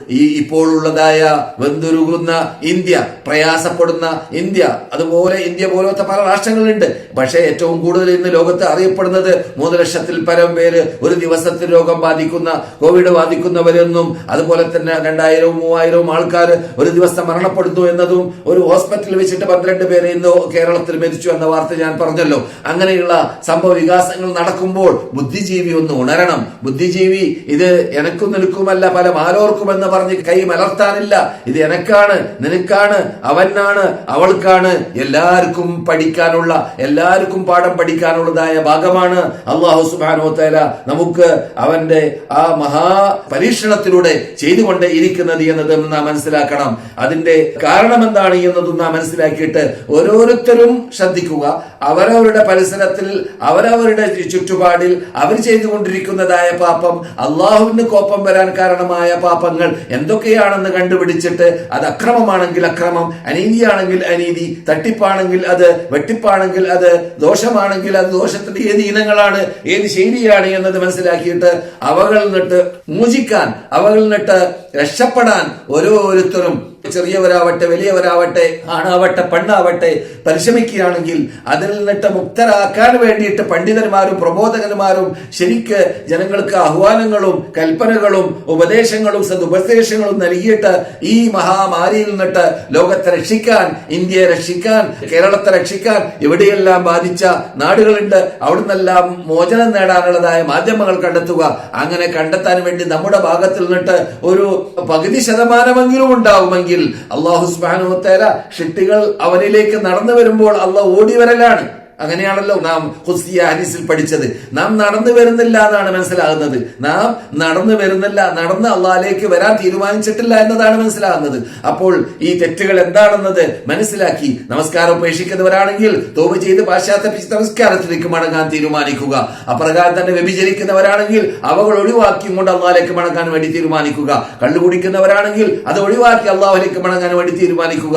ഈ ഇപ്പോഴുള്ളതായ വെന്തുരുകുന്ന ഇന്ത്യ പ്രയാസപ്പെടുന്ന ഇന്ത്യ അതുപോലെ ഇന്ത്യ പോലത്തെ പല രാഷ്ട്രങ്ങളുണ്ട് പക്ഷേ ഏറ്റവും കൂടുതൽ ഇന്ന് ലോകത്ത് അറിയപ്പെടുന്നത് മൂന്ന് ലക്ഷത്തിൽ പരം പേര് ഒരു ദിവസത്തിൽ രോഗം ബാധിക്കുന്ന കോവിഡ് ബാധിക്കുന്നവരെന്നും അതുപോലെ തന്നെ രണ്ടായിരവും മൂവായിരവും ആൾക്കാർ ഒരു ദിവസം മരണപ്പെടുന്നു എന്നതും ഒരു ഹോസ്പിറ്റലിൽ വെച്ചിട്ട് പന്ത്രണ്ട് പേര് ഇന്ന് കേരളത്തിൽ മരിച്ചു എന്ന വാർത്ത ഞാൻ പറഞ്ഞല്ലോ. അങ്ങനെയുള്ള സംഭവ വികാസങ്ങൾ നടക്കുമ്പോൾ ബുദ്ധിജീവി ഒന്ന് ഉണരണം. ബുദ്ധിജീവി ഇത് എനക്കും നിൽക്കുമല്ല പല മാലോർക്കുമെന്ന് പറഞ്ഞ് കൈ മലർത്താനില്ല. ഇത് എനക്കാണ് നിനക്കാണ് അവനാണ് അവൾക്കാണ്. എല്ലാവർക്കും പഠിക്കാനുള്ള എല്ലാവർക്കും പാഠം പഠിക്കാനുള്ളതായ ഭാഗമാണ് അള്ളാഹു സുബാനോ തല നമുക്ക് അവന്റെ ആ മഹാ പരീക്ഷണത്തിലൂടെ ചെയ്തുകൊണ്ട് ഇരിക്കുന്നത് എന്നതും നാം മനസ്സിലാക്കണം. അതിന്റെ കാരണം എന്താണ് എന്നതും നാം മനസ്സിലാക്കിയിട്ട് ഓരോരുത്തരും ശ്രദ്ധിക്കുക. അവരവരുടെ പരിസരത്തിൽ അവരവരുടെ ചുറ്റുപാടിൽ അവർ ചെയ്തുകൊണ്ടിരിക്കുന്നതായ പാപം അള്ളാഹുവിന് കോപ്പം വരാൻ കാരണമായ പാപങ്ങൾ എന്തൊക്കെയാണെന്ന് കണ്ടുപിടിച്ചിട്ട് അത് അക്രമമാണെങ്കിൽ അക്രമം അനീതിയാണെങ്കിൽ അനീതി തട്ടിപ്പാണെങ്കിൽ അത് വെട്ടിപ്പാണെങ്കിൽ അത് ദോഷമാണെങ്കിൽ അത് ദോഷത്തിന്റെ ഏത് ഇനങ്ങളാണ് ഏത് ശൈലിയാണ് എന്നത് മനസ്സിലാക്കിയിട്ട് അവകളിൽ നിന്നിട്ട് മോചിക്കാൻ അവകളിൽ നിന്നിട്ട് രക്ഷപ്പെടാൻ ഓരോരുത്തരും ചെറിയവരാവട്ടെ വലിയവരാവട്ടെ ആണാവട്ടെ പെണ്ണാവട്ടെ പരിശ്രമിക്കുകയാണെങ്കിൽ അതിൽ നിന്നിട്ട് മുക്തരാക്കാൻ വേണ്ടിയിട്ട് പണ്ഡിതന്മാരും പ്രബോധകന്മാരും ശരിക്ക് ജനങ്ങൾക്ക് ആഹ്വാനങ്ങളും കൽപ്പനകളും ഉപദേശങ്ങളും സതുപദേശങ്ങളും നൽകിയിട്ട് ഈ മഹാമാരിയിൽ നിന്നിട്ട് ലോകത്തെ രക്ഷിക്കാൻ ഇന്ത്യയെ രക്ഷിക്കാൻ കേരളത്തെ രക്ഷിക്കാൻ എവിടെയെല്ലാം ബാധിച്ച നാടുകളുണ്ട് അവിടുന്നെല്ലാം മോചനം നേടാനുള്ളതായ മാധ്യമങ്ങൾ കണ്ടെത്തുക. അങ്ങനെ കണ്ടെത്താൻ വേണ്ടി നമ്മുടെ ഭാഗത്തിൽ നിന്നിട്ട് ഒരു പകുതി ശതമാനമെങ്കിലും ഉണ്ടാവുമെങ്കിൽ അള്ളാഹു സുബാനുത്തേല ഷിട്ടികൾ അവനിലേക്ക് നടന്നു വരുമ്പോൾ അള്ളാഹ് ഓടി വരലാണ് അങ്ങനെയാണല്ലോ നാം ഹുസിയ ഹരീസിൽ പഠിച്ചത്. നാം നടന്നു വരുന്നില്ല എന്നാണ് മനസ്സിലാകുന്നത്. നാം നടന്നു വരുന്നില്ല നടന്ന് അള്ളാഹിലേക്ക് വരാൻ തീരുമാനിച്ചിട്ടില്ല എന്നതാണ് മനസ്സിലാകുന്നത്. അപ്പോൾ ഈ തെറ്റുകൾ എന്താണെന്നത് മനസ്സിലാക്കി നമസ്കാരം ഉപേക്ഷിക്കുന്നവരാണെങ്കിൽ തോപ് ചെയ്ത് പാശ്ചാത്യ നമസ്കാരത്തിലേക്ക് മടങ്ങാൻ തീരുമാനിക്കുക. അപ്രകാരം തന്നെ വ്യഭിചരിക്കുന്നവരാണെങ്കിൽ അവകൾ ഒഴിവാക്കി കൊണ്ട് അള്ളാഹിലേക്ക് മടങ്ങാൻ വേണ്ടി തീരുമാനിക്കുക. കള്ളു കുടിക്കുന്നവരാണെങ്കിൽ അത് ഒഴിവാക്കി അള്ളാഹുലേക്ക് മടങ്ങാൻ വേണ്ടി തീരുമാനിക്കുക.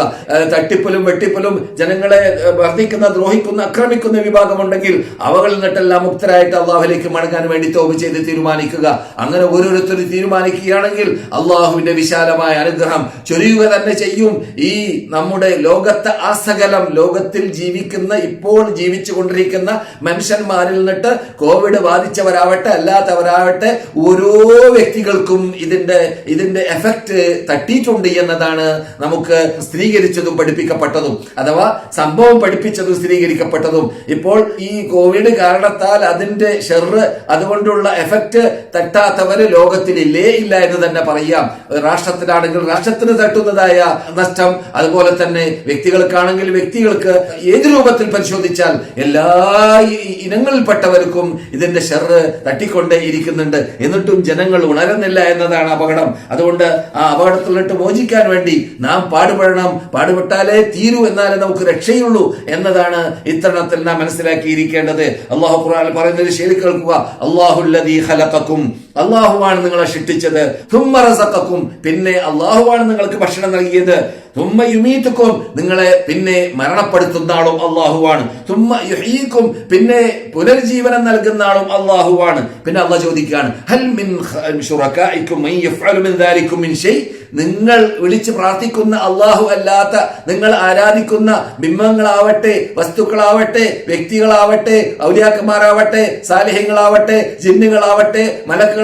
തട്ടിപ്പലും വെട്ടിപ്പലും ജനങ്ങളെ വർദ്ധിക്കുന്ന ദ്രോഹിക്കുന്ന ആക്രമിക്കുന്ന വിഭാഗമുണ്ടെങ്കിൽ അവകളിൽ നിന്നിട്ടെല്ലാം മുക്തരായിട്ട് അള്ളാഹുലേക്ക് മടങ്ങാൻ വേണ്ടി തോപ് ചെയ്ത് തീരുമാനിക്കുക. അങ്ങനെ ഓരോരുത്തരും തീരുമാനിക്കുകയാണെങ്കിൽ അള്ളാഹുവിന്റെ വിശാലമായ അനുഗ്രഹം ചൊരിയുക തന്നെ ചെയ്യും. ഈ നമ്മുടെ ലോകത്തെ ആസകലം ലോകത്തിൽ ജീവിക്കുന്ന ഇപ്പോൾ ജീവിച്ചു കൊണ്ടിരിക്കുന്ന മനുഷ്യന്മാരിൽ നിന്നിട്ട് കോവിഡ് ബാധിച്ചവരാവട്ടെ അല്ലാത്തവരാവട്ടെ ഓരോ വ്യക്തികൾക്കും ഇതിന്റെ ഇതിന്റെ എഫക്റ്റ് തട്ടിയിട്ടുണ്ട് എന്നതാണ് നമുക്ക് സ്ഥിരീകരിച്ചതും പഠിപ്പിക്കപ്പെട്ടതും. അഥവാ സംഭവം പഠിപ്പിച്ചതും സ്ഥിരീകരിക്കപ്പെട്ടതും. ഇപ്പോൾ ഈ കോവിഡ് കാരണത്താൽ അതിന്റെ ഷെറ് അതുകൊണ്ടുള്ള എഫക്റ്റ് തട്ടാത്തവര് ലോകത്തിലില്ലേ ഇല്ല എന്ന് തന്നെ പറയാം. രാഷ്ട്രത്തിനാണെങ്കിൽ രാഷ്ട്രത്തിന് തട്ടുന്നതായ നഷ്ടം അതുപോലെ തന്നെ വ്യക്തികൾക്കാണെങ്കിൽ വ്യക്തികൾക്ക് ഏത് രൂപത്തിൽ പരിശോധിച്ചാൽ എല്ലാ ഇനങ്ങളിൽപ്പെട്ടവർക്കും ഇതിന്റെ ഷെറ് തട്ടിക്കൊണ്ടേ ഇരിക്കുന്നുണ്ട്. എന്നിട്ടും ജനങ്ങൾ ഉണരുന്നില്ല എന്നതാണ് അപകടം. അതുകൊണ്ട് ആ അപകടത്തിൽ നിന്നിട്ട് മോചിക്കാൻ വേണ്ടി നാം പാടുപെടണം. പാടുപെട്ടാലേ തീരൂ എന്നാലേ നമുക്ക് രക്ഷയുള്ളൂ എന്നതാണ് ഇത്തരണത്തിൽ നാം മനസ്സിലാക്കിയിരിക്കേണ്ടത്. അള്ളാഹു ഖുർആൻ പറയുന്നത് ശരി കേൾക്കുക. അള്ളാഹുല്ലദീ ഖലഖക്കും അള്ളാഹുവാണ് നിങ്ങളെ ശിക്ഷിച്ചത്. തുമ്മറസക്കും പിന്നെ അള്ളാഹുവാണ് നിങ്ങൾക്ക് ഭക്ഷണം നൽകിയത്. തുമ്മ യുമീത്തുക്കും നിങ്ങളെ പിന്നെ മരണപ്പെടുത്തുന്ന ആളും അള്ളാഹുവാണ്. തുമ്മ യുഹീക്കും പിന്നെ പുനർജീവനം നൽകുന്ന ആളും അള്ളാഹുവാണ്. പിന്നെ അള്ളാഹ് ചോദിക്കുകയാണ് ഹൽ മിൻ മൻ ദാലിക്കും മിൻ നിങ്ങൾ വിളിച്ച് പ്രാർത്ഥിക്കുന്ന അള്ളാഹു അല്ലാത്ത നിങ്ങൾ ആരാധിക്കുന്ന ബിംബങ്ങളാവട്ടെ വസ്തുക്കളാവട്ടെ വ്യക്തികളാവട്ടെ ഔലിയാക്കന്മാരാവട്ടെ സാലിഹ്യങ്ങളാവട്ടെ ജിന്നുകളാവട്ടെ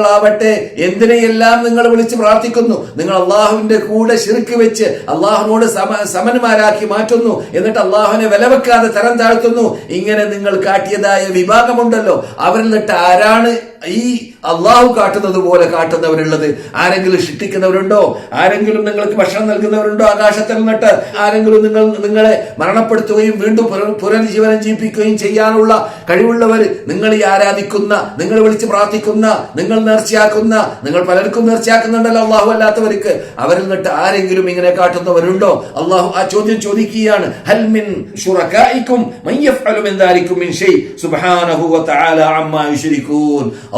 മലക്കുകളാവട്ടെ എന്തിനെയെല്ലാം നിങ്ങൾ വിളിച്ച് പ്രാർത്ഥിക്കുന്നു? നിങ്ങൾ അള്ളാഹുവിന്റെ കൂടെ ശിർക്ക് വെച്ച് അള്ളാഹുനോട് സമ സമന്മാരാക്കി മാറ്റുന്നു. എന്നിട്ട് അള്ളാഹുവിനെ വിലവെക്കാതെ തരം താഴ്ത്തുന്നു. ഇങ്ങനെ നിങ്ങൾ കാട്ടിയതായ വിഭാഗമുണ്ടല്ലോ. അവരിൽ നിന്നിട്ട് ആരാണ് ഈ അള്ളാഹു കാട്ടുന്നത് പോലെ കാട്ടുന്നവരുള്ളത് ആരെങ്കിലും ശിക്ഷിക്കുന്നവരുണ്ടോ? ആരെങ്കിലും നിങ്ങൾക്ക് ഭക്ഷണം നൽകുന്നവരുണ്ടോ ആകാശത്തിൽ നിന്നിട്ട്? ആരെങ്കിലും നിങ്ങൾ നിങ്ങളെ മരണപ്പെടുത്തുകയും വീണ്ടും പുനരുജ്ജീവനം ജീവിപ്പിക്കുകയും ചെയ്യാനുള്ള കഴിവുള്ളവർ നിങ്ങൾ ഈ ആരാധിക്കുന്ന നിങ്ങൾ വിളിച്ച് പ്രാർത്ഥിക്കുന്ന നിങ്ങൾ നേർച്ചയാക്കുന്ന നിങ്ങൾ പലർക്കും നേർച്ചയാക്കുന്നുണ്ടല്ലോ അള്ളാഹു അല്ലാത്തവർക്ക്. അവരിൽ നിന്നിട്ട് ആരെങ്കിലും ഇങ്ങനെ കാട്ടുന്നവരുണ്ടോ? അള്ളാഹു ആ ചോദ്യം ചോദിക്കുകയാണ്. ഹൽ മിൻ മൻ ഷൈ. സുബ്ഹാനഹു അമ്മാ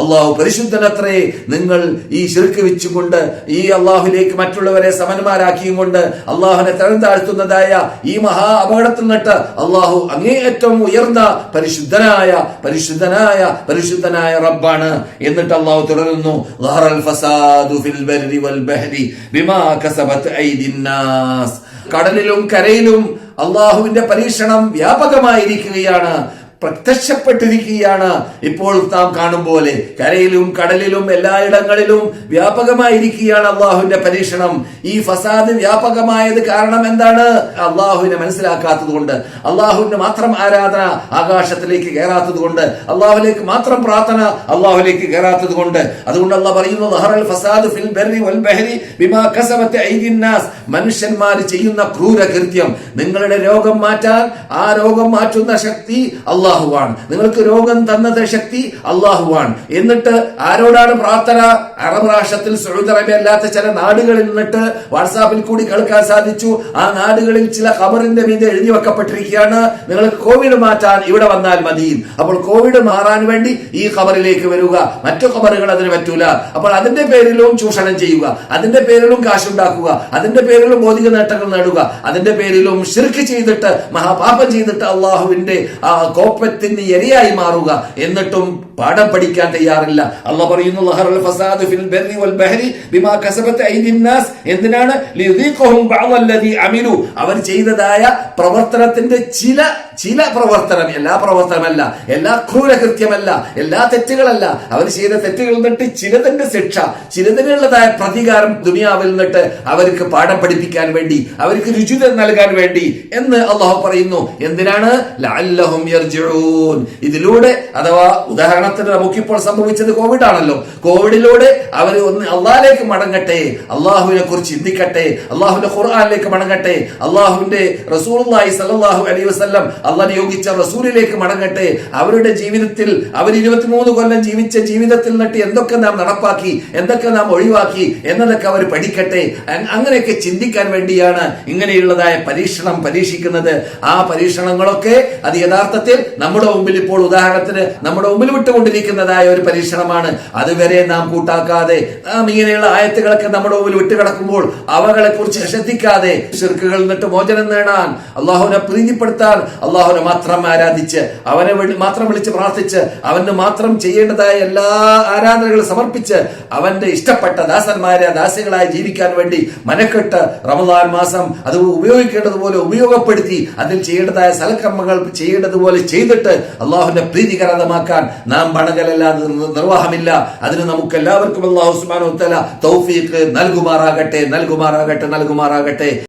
അള്ളാഹു പരിശുദ്ധ പരിശുദ്ധനത്രേ നിങ്ങൾ ഈ ശിർക്ക് വെച്ചുകൊണ്ട് ഈ അള്ളാഹുലേക്ക് മറ്റുള്ളവരെ സമന്മാരാക്കിയും കൊണ്ട് അള്ളാഹുനെ തരം താഴ്ത്തുന്നതായ ഈ മഹാ അപകടത്തിൽ നിന്നിട്ട് അള്ളാഹു അങ്ങേയറ്റം ഉയർന്ന പരിശുദ്ധനായ പരിശുദ്ധനായ പരിശുദ്ധനായ റബ്ബാണ്. എന്നിട്ട് അള്ളാഹു തുടരുന്നു കടലിലും കരയിലും അള്ളാഹുവിന്റെ പരീക്ഷണം വ്യാപകമായിരിക്കുകയാണ്. പ്രത്യക്ഷപ്പെട്ടിരിക്കുകയാണ്. ഇപ്പോൾ നാം കാണും പോലെ കരയിലും കടലിലും എല്ലായിടങ്ങളിലും വ്യാപകമായിരിക്കുകയാണ് അള്ളാഹുവിന്റെ പരീക്ഷണം. ഈ ഫസാദ് വ്യാപകമായത് കാരണം എന്താണ്? അള്ളാഹുവിനെ മനസ്സിലാക്കാത്തത് കൊണ്ട് മാത്രം ആരാധന ആകാശത്തിലേക്ക് കയറാത്തത് കൊണ്ട് അള്ളാഹുലേക്ക് മാത്രം പ്രാർത്ഥന അള്ളാഹുലേക്ക് കയറാത്തത് കൊണ്ട് അതുകൊണ്ട് അള്ളാഹ് പറയുന്നു "ളഹറൽ ഫസാദ് ഫിൽ ബർരി വൽ ബഹരി ബിമാ കസബത്ത് ഐദിൻ നാസ്." മനുഷ്യന്മാർ ചെയ്യുന്ന ക്രൂരകൃത്യം. നിങ്ങളുടെ രോഗം മാറ്റാൻ ആ രോഗം മാറ്റുന്ന ശക്തി അള്ളാഹുവാണ്. നിങ്ങൾക്ക് രോഗം തന്നത് ശക്തി അള്ളാഹുവാണ്. എന്നിട്ട് ആരോടാണ് പ്രാർത്ഥന? അറബ് രാഷ്ട്രത്തിൽ സൗദി അറേബ്യ അല്ലാത്ത ചില നാടുകളിൽ നിന്നിട്ട് വാട്സാപ്പിൽ കൂടി കേൾക്കാൻ സാധിച്ചു. ആ നാടുകളിൽ ചില ഖബറിന്റെ മീതെ എഴുതി വെക്കപ്പെട്ടിരിക്കുകയാണ്. നിങ്ങൾക്ക് കോവിഡ് മാറ്റാൻ ഇവിടെ വന്നാൽ മതി. അപ്പോൾ കോവിഡ് മാറാൻ വേണ്ടി ഈ ഖബറിലേക്ക് വരിക. മറ്റു ഖബറുകൾ അതിന് പറ്റൂല. അപ്പോൾ അതിന്റെ പേരിലും ചൂഷണം ചെയ്യുക. അതിന്റെ പേരിലും കാശുണ്ടാക്കുക. അതിന്റെ പേരിലും ഭൗതിക നേട്ടങ്ങൾ നേടുക. അതിന്റെ പേരിലും ശിർക്ക് ചെയ്തിട്ട് മഹാപാപം ചെയ്തിട്ട് അള്ളാഹുവിന്റെ ആ കോപ്പത്തിന് ഇരയായി മാറുക എന്നിട്ടും പാഠം പഠിക്കാൻ തയ്യാറില്ല. അല്ല പറയുന്നു "ലഹറൽ ഫിൽ ബർരി വൽ ബിമാ കസബത്ത് ഐദിൻ നാസ്." എന്തിനാണ്? അവർ ചെയ്തതായ പ്രവർത്തനത്തിന്റെ ചില ചില പ്രവർത്തനം എല്ലാ പ്രവർത്തനമല്ല എല്ലാ ക്രൂരകൃത്യമല്ല എല്ലാ തെറ്റുകളല്ല. അവർ ചെയ്ത തെറ്റുകളിൽ നിന്നിട്ട് ചിലതിന്റെ ശിക്ഷ ചിലതിനുള്ളതായ പ്രതികാരം ദുനിയാവിൽ നിന്നിട്ട് അവർക്ക് പാഠം പഠിപ്പിക്കാൻ വേണ്ടി അവർക്ക് രുചിത നൽകാൻ വേണ്ടി എന്ന് അള്ളാഹു പറയുന്നു. എന്തിനാണ്? ഇതിലൂടെ അഥവാ ഉദാഹരണത്തിന് നമുക്കിപ്പോൾ സംഭവിച്ചത് കോവിഡ് ആണല്ലോ. കോവിഡിലൂടെ അവർ ഒന്ന് അള്ളാഹിലേക്ക് മടങ്ങട്ടെ അള്ളാഹുവിനെ കുറിച്ച് ചിന്തിക്കട്ടെ അള്ളാഹുവിന്റെ ഖുർആാനിലേക്ക് മടങ്ങട്ടെ അള്ളാഹുവിന്റെ റസൂലുള്ളാഹി സല്ലല്ലാഹു അലൈഹി വസല്ലം അള്ളാഹ് നിയോഗിച്ച റസൂലിലേക്ക് മടങ്ങട്ടെ അവരുടെ ജീവിതത്തിൽ അവർ ഇരുപത്തിമൂന്ന് കൊല്ലം ജീവിച്ച ജീവിതത്തിൽ നിന്നിട്ട് എന്തൊക്കെ നാം നടപ്പാക്കി എന്തൊക്കെ നാം ഒഴിവാക്കി എന്നതൊക്കെ അവർ പഠിക്കട്ടെ. അങ്ങനെയൊക്കെ ചിന്തിക്കാൻ വേണ്ടിയാണ് ഇങ്ങനെയുള്ളതായ പരീക്ഷണം പരീക്ഷിക്കുന്നത്. ആ പരീക്ഷണങ്ങളൊക്കെ അത് യഥാർത്ഥത്തിൽ നമ്മുടെ മുമ്പിൽ ഇപ്പോൾ ഉദാഹരണത്തിന് നമ്മുടെ മുമ്പിൽ വിട്ടുകൊണ്ടിരിക്കുന്നതായ ഒരു പരീക്ഷണമാണ്. അതുവരെ നാം കൂട്ടാക്കാതെ നാം ഇങ്ങനെയുള്ള ആയത്തുകളൊക്കെ നമ്മുടെ മുമ്പിൽ വിട്ടുകിടക്കുമ്പോൾ അവകളെ കുറിച്ച് ശ്രദ്ധിക്കാതെ ശിർക്കുകളിൽ നിന്നിട്ട് മോചനം നേടാൻ അള്ളാഹുവിനെ പ്രീതിപ്പെടുത്താൻ അള്ളാഹുവിനെ മാത്രം ആരാധിച്ച് അവനെ മാത്രം വിളിച്ച് പ്രാർത്ഥിച്ച് അവന് മാത്രം ചെയ്യേണ്ടതായ എല്ലാ ആരാധനകളും സമർപ്പിച്ച് അവന്റെ ഇഷ്ടപ്പെട്ട ദാസന്മാരെ ദാസികളായി ജീവിക്കാൻ വേണ്ടി മനക്കെട്ട് റമദാൻ മാസം അത് ഉപയോഗിക്കേണ്ടതുപോലെ ഉപയോഗപ്പെടുത്തി അതിൽ ചെയ്യേണ്ടതായ സൽക്കർമ്മങ്ങൾ ചെയ്യേണ്ടതുപോലെ ചെയ്തിട്ട് അള്ളാഹുവിന്റെ പ്രീതികരതമാക്കാൻ നാം പണകലല്ലാതെ നിർ- നിർവാഹമില്ല. അതിന് നമുക്ക് എല്ലാവർക്കും അള്ളാഹു തല തൗഫീഖ് നൽകുമാറാകട്ടെ നൽകുമാറാകട്ടെ നൽകുമാറാകട്ടെ.